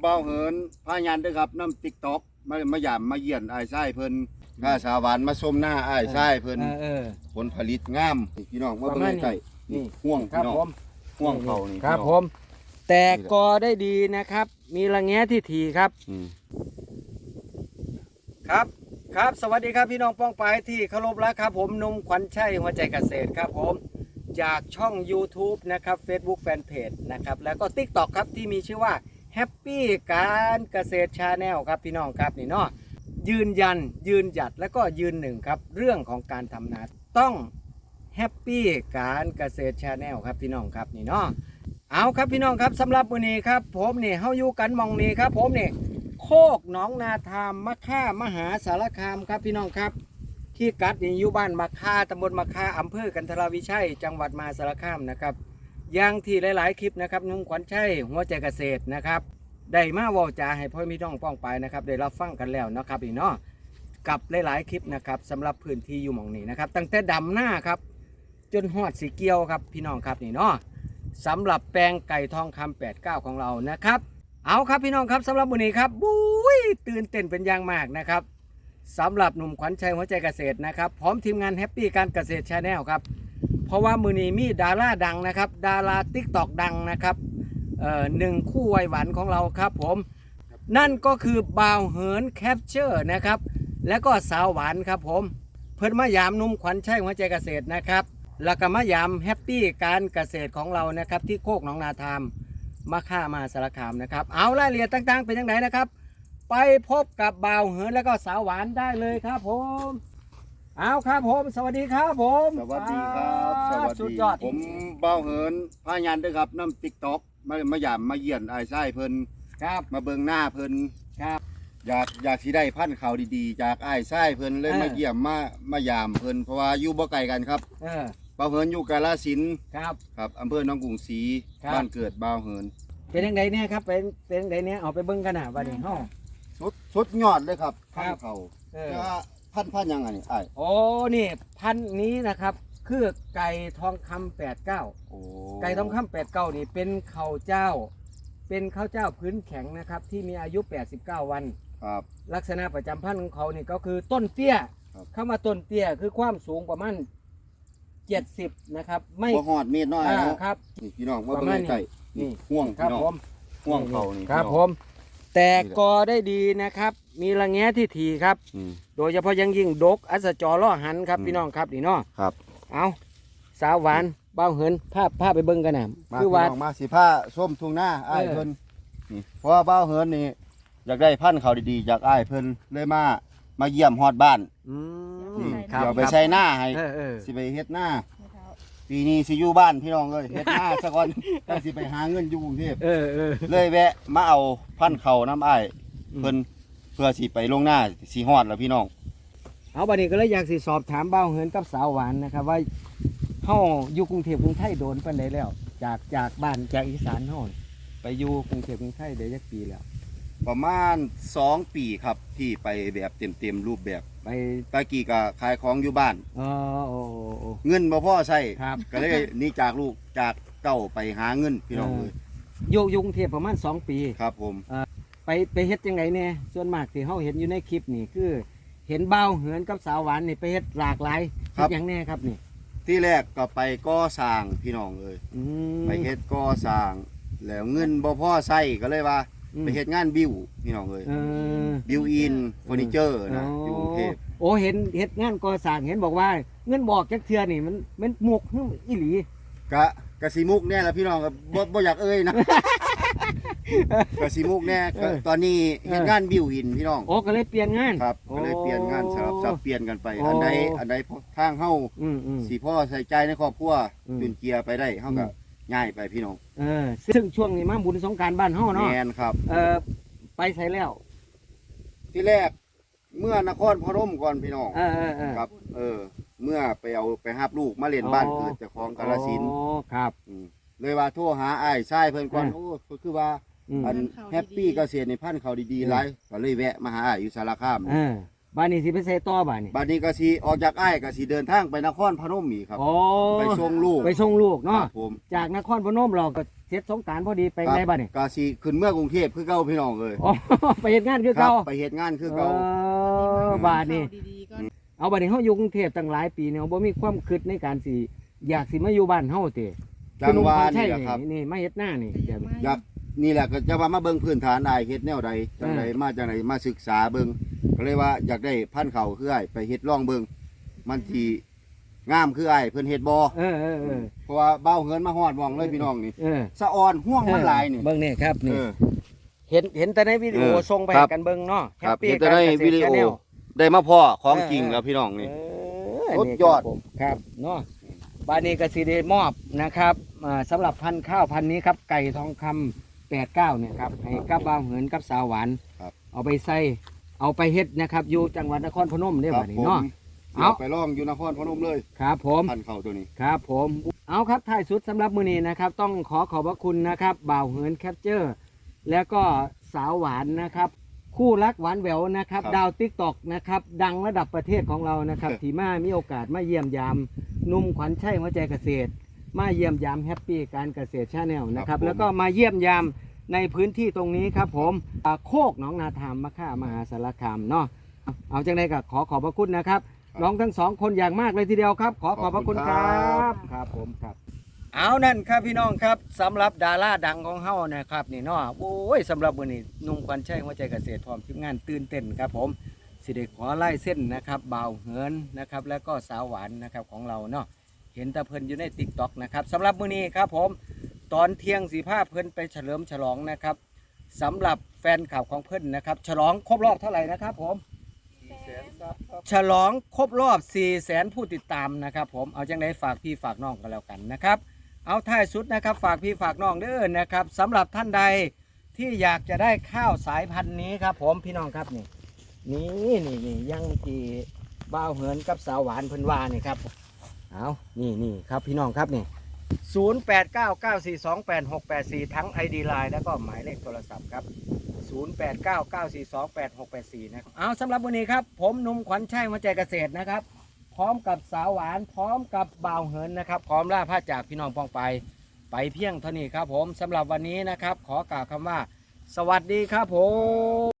เบาเหินพายันเด้วยครับน้ำติ๊กต็อกมามาหยามมาเยี่ยนอ้ายชายเพิ่นข้าสาหวานมาชมหน้าอ้ายชายเพิ่นเออเออ ผลผลิตงามนี่พี่น้องมาประเบิ่มาณงนี้ใกล้นี่นี่ ห่วงครัพี่บน้องผมห่วงเขานี่ครับพี่น้องผม แตกกอได้ดีนะครับ มีระแงะที่ถี่ครับ อืม ครับ ครับ สวัสดีครับพี่น้องป้องปายที่เคารพรักครับผมหนุ่มขวัญชัยหัวใจเกษตรครับผม จากช่อง YouTube นะครับ Facebook Fanpage นะครับ แล้วก็ TikTok ครับที่มีชื่อว่า Happy การเกษตรชาแนลครับพี่น้องครับนี่เนาะยืนยันยืนหยัดแล้วก็ยืนหนึ่งครับ เรื่องของการทำนาต้อง Happy การเกษตรชาแนลครับพี่น้องครับนี่เนาะเอาครับพี่น้องครับสำหรับวันนี้ครับ ผมนี่เฮาอยู่กันมองนี้ครับ ผมนี่โคกหนองนาทามมะค่ามหาสารคามครับพี่น้องครับ ที่กัดนี่อยู่บ้านมะค่าตำบลมะค่าอำเภอกันทราวิชัย จังหวัดมหาสารคามนะครับ อย่างที่หลาย ๆ คลิปนะครับนุ่มขวัญชัยหัวใจเกษตรนะครับได้มาเวาจาให้พ่อพี่น้องป้องไปนะครับได้รับฟังกันแล้วนะครับพี่เนาะกับหลาย ๆ คลิปนะครับสำหรับพื้นที่อยู่หมองนี้นะครับ ตั้งแต่ดำหน้าครับ จนหอดสีเกียวครับพี่น้องครับนี่เนาะสำหรับแปลงไก่ทองคำ89ของเรานะครับ เอาครับพี่น้องครับสำหรับวันนี้ครับบุ้ยตื่นเต้นเป็นอย่างมากนะครับสำหรับหนุ่มขวัญชัยหัวใจเกษตรนะครับ พร้อมทีมงานแฮปปี้การเกษตรชาแนลครับ เพราะว่ามือนี้มีดาราดังนะครับ ดาราติ๊กตอกดังนะครับเอ่อหนึ่งคู่วัยหวานของเราครับผม นั่นก็คือบ่าวเหินแคปเจอร์นะครับ และก็สาวหวานครับผม เพิ่นมายามหนุ่มขวัญชัยหัวใจเกษตรนะครับแล้วก็มายามแฮปปี้การเกษตรของเรานะครับ ที่โคกหนองนาทามมาค่ามาสารคามนะครับ เอารายละเอียดต่างๆ เป็นยังไงนะครับ ไปพบกับบ่าวเหินแล้วก็สาวหวานได้เลยครับผม เอาครับผม สวัสดีครับผมสวัสดีครับสวัสสุดดียอดผมเบาเหินพายันเด้วยครับน้ำติ๊กต็อกมามาหยามมาเยี่ยนอ้ายชายเพิ่นครับ มาเบิ่งหน้าเพิ่นครับ อยากอยากสิได้พันธุ์ข่าวดีๆ จากอ้ายชายเพิ่นเลยเออ มาเยี่ยมมามายามเพิ่นเพราะว่าอยู่บ่ไกลกันครับเออบ่าวเหินอยู่กาฬสินธุ์ครับ ครับอำเภอหนองกรุงศรีครับ บ้านเกิดบ่าวเหินเป็นยังไงเนี่ยครับเป็นเป็นยังไงเนี่ยเอาไปเบิ้งกันนะวันนี้เฮา สุดสุดยอดเลยครับครัพันบธุ์เขาเออ จะ พันธุ์พันธุ์ยังไงนี่อ้ายโอ้นี่พันธุ์นี้นะครับ คือไก่ทองคำแปดเก้า โอ้ไก่ทองคำแปดเก้านี่เป็นข้าวเจ้า เป็นข้าวเจ้าพื้นแข็งนะครับ ที่มีอายุ 89 วัน ครับ ลักษณะประจำพันธุ์ของเขานี่ก็คือต้นเตี้ยครับ เข้ามาต้นเตี้ยคือความสูงประมาณ70 นะครับ ไม่บ่ฮอดเม็ดน้อยอ่าเนาะครับ นี่พี่น้องมาประเบิ่มาณงนี้ใกล้นี่นี่ ห่วงครัพี่บน้องผมห่วงเขานี่ครับพี่ผน้องมแตกกอได้ดีนะครับ มีระแงะที่ถี่ครับ อืม โดยเฉพาะอยังยิ่งดก อัศจรล่อหันครับอืมพี่น้องครับนี่เนาะครับ เอาสาวหวานเบ้าเหินภาพภาพไปเบิ่งกันนะมาคือพี่ว่า น้องมาสิผ้าส้มทุ่งหน้าอ้ายเออ เพิ่นนี่เพราะว่าบ้าวเฮินนี่อยากได้พันธุ์เขาดีๆจากอ้ายเพิ่นเลยมามาเยี่ยมฮอดบ้านอืมนี่ครับ เดี๋ยวไปครับใช้หน้าให้เออเออสิไปเฮ็ดหน้าปีนี้สิอยู่บ้านพี่น้องเลยเฮ็ดหน้าซะก่อนตั้งสิไปหาเงินอยู่กรุงเทพเออเออ เลยแวะมาเอาพันธุ์เขาน้ำอ้ายอืม เพิ่นเพื่อสิไปลงหน้าสิฮอดแล้วพี่น้อง เอาบัดนี้ก็เลยอยากสิสอบถามเบ้าเหินกับสาวหวานนะครับว่าเฮาอยู่กรุงเทพกรุงไทยโดนปานใดแล้ว จากจากบ้านจากอีสานเฮาไปอยู่กรุงเทพกรุงไทยได้จักปีแล้ว ประมาณ 2 ปีครับที่ไปแบบเต็มๆรูปแบบไปตะกี้ก็ขายของอยู่บ้าน เออโอ้โอ้โอ้ เงินบ่พอใช้ครับ ก็เลยหนี่จากลูกจากเต้าไปหาเงินพี่น้องเลยอยู่อยู่กรุงเทพประมาณสองปี ครับผมไป ไปเฮ็ดจังไดเนี่ยส่วนมากที่เฮาเห็นอยู่ในคลิปนี่คือ เห็นเบ้าเหินกับสาวหวานนี่ไปเฮ็ดหลากหลายเฮ็ดหยังแน่ครับนี่ที่แรกก็ไปก่อสร้างพี่น้องเลยอืมไปเฮ็ดก่อสร้าง แล้วเงินบ่พอใช้ก็เลยว่าอืมไปเฮ็ดงานบิวพี่น้องเลยเออบิวอินเฟอร์นิเจอร์นะอยู่กรุงเทพโอ้เห็นเฮ็ดงานก่อสร้างเห็นบอกว่า เงินบอกจักเทื่อนี่มันมันหมกหึอีหลี กะกะสิมุกแน่ละพี่น้องก็บ่บ่อยากเอ่ยนะ กะสิมุกแน่ก็ตอนนี้เฮ็ดงานบิวอินพี่น้องโอ้ก็เลยเปลี่ยนงาน ครับก็เลยเปลี่ยนงานสลับสับเปลี่ยนกันไปโอ้อันใดอันใดทางเฮาอืมอืมสิพ่อใส่ใจในครอบครัวอืม จุนเกียร์ไปได้เฮาก็อืมง่ายไปพี่น้องเออซึ่งช่วงนี้มาบุญสงกรารบ้านเฮาเนาะแม่นครับ เออไปใส่แล้ว ที่แรกเมื่อนครพนมก่อนพี่น้อง เออเออเออครับ เออ เมื่อไปเอาไปหับลูกมาเล่นบ้านเกิดเจ้าของกาลสินธุ์อ๋อครับมเลยว่าโทรหาอ้ายชายเพิ่นก่อนเออโอ้ก็คือว่า อืม อันแฮปปี้เกษตรในพันธุ์เขาดีๆหลายก็เลยแวะมาหาอ้ายอยู่สารคาม เออบ้านนี้สิไปใส่ต่อบ้านนี้บัดนี้ก็สิออกจากอ้ายก็สิเดินทางไปนครพนมอีกครับ โอ้ไปส่งลูกไปส่งลูกคเนาะรับผมจากนครพนมเราก็เสร็จสงกรารพอดีไปไงบ้านนี้ก็สิขึ้นเมืองกรุงเทพคือเก่าพี่น้องเอ้ยอ๋อ ไปเฮ็ดงานคือครัเก่าบไปเฮ็ดงานคือเก่า เออบ้านนี้ ดีๆก็เอาบ้านนี้เฮาอยู่กรุงเทพตั้งหลายปีเนี่ยบ่มีความคิดในการสิอยากสิมาอยู่บ้านเฮาติจังหวะใช่นี่แหละครับนี่มาเฮ็ดหน้านี่แต่เดี๋ยัยวงไม่อยาก นี่แหละก็จะว่ามาเบิ่งพื้นฐานได้เฮ็ดแนวใดจังไดมาจังไดมาศึกษาเบิ่งก็เลยว่าอยากได้พันธุ์เขาคืออ้ายไปเฮ็ดลองเบิ่งมันสิงามคืออ้ายเพิ่นเฮ็ดบ่เออเออเออเพราะว่าเบ้าเหินมาฮอดหมองเลยพี่น้องนี่เออสะออนห่วงมันหลายนี่เบิ่งนี่ครับนี่ เออ เห็นเห็นแต่ในวิดีโอเออส่งไปครับให้กันเบิ่งเนาะครับ Happy เห็นแต่ในการเกษตรวิดีโอ Channel ได้มาพ่อของเออจริงเออแล้วพี่น้องนี่เออสุดนี่ยอดครับผมครับเนาะบ้านนี้ก็สิได้มอบนะครับอ่าสำหรับพันธุ์ข้าวพันธุ์นี้ครับไก่ทองคำ แปดเก้าเนี่ยครับให้กับบ่าวเหินกับสาวหวานครับ เอาไปใส่เอาไปเฮ็ดนะครับอยู่จังหวัดนครพนมเนี่ยครับ้านนี้ผมเนาะ เอา เอาไปลองอยู่นครพนมเลยครับผม พันธุ์เขาตัวนี้ ครับผมเอาครับท้ายสุดสำหรับมื้อนี้นะครับ ต้องขอขอบพระคุณนะครับบ่าวเหินแคปเจอร์ แล้วก็สาวหวานนะครับ คู่รักหวานแหววนะครับ ครับดาวติ๊กตอกนะครับ ดังระดับประเทศของเรานะครับที่มามีโอกาสมาเยี่ยมยามหนุ่มขวัญชัยหัวใจเกษตร มาเยี่ยมยามแฮปปี้การเกษตรชาแนลนะครับแล้วก็มาเยี่ยมยามในพื้นที่ตรงนี้ครับผมอ่าโคกหนองนาธามมะค่ามหาสารคามเนาะเอาเอาจังไดก็ขอขอบพระคุณนะครับน้องทั้งสองคนอย่างมากเลยทีเดียวครับ ขอขอบพระคุณครับครับผมครับ เอานั่นครับพี่น้องครับสำหรับดาราดังของเฮานะครับ นี่เนาะโอ้ยสำหรับวันนี้หนุ่มควันชัยหัวใจเกษตรพร้อมทีมงานตื่นเต้นครับผมสิได้ขอไล่เส้นนะครับบ่าวเหินนะครับ แล้วก็สาวหวานนะครับของเราเนาะ เห็นแตะเพิ่นอยู่ในติ๊กต็อกนะครับสำหรับมื้อนี้ครับผมตอนเที่ยงสีผ้าเพิ่นไปเฉลิมฉลองนะครับสำหรับแฟนข่าวของเพิ่นนะครับ ฉลองครบรอบเท่าไหร่นะครับผมฉลองครบรอบ 4 0 0แสนผู้ติดตามนะครับ ผมเอาจังไดฝากพี่ฝากน้องกันแล้วกันนะครับ เอาท้ายสุดนะครับ ฝากพี่ฝากน้องเด้อนะครับสำหรับท่านใดที่อยากจะได้ข้าวสายพันธุ์นี้ครับ ผมพี่น้องครับนี่นี่นี่นี่ยังที่บ้าวเหินกับสาวหวานเพิ่นว่านี่ครับ เอานี่นี่ครับพี่น้องครับนี่0 8 9 9 4 2 8 6 8 4ทั้ง ID Line แล้วก็หมายเลขโทรศัพท์ครับ0899428684นะครับเอาสำหรับวันนี้ครับ ผมนุ่มขวัญชัยมาใจเกษตรนะครับ พร้อมกับสาวหวานพร้อมกับบ่าวเหินนะครับ พร้อมล่าผ้าจากพี่น้องปองไป ไปเพียงเท่านี้ครับผมสำหรับวันนี้นะครับ ขอกล่าวคำว่า สวัสดีครับผม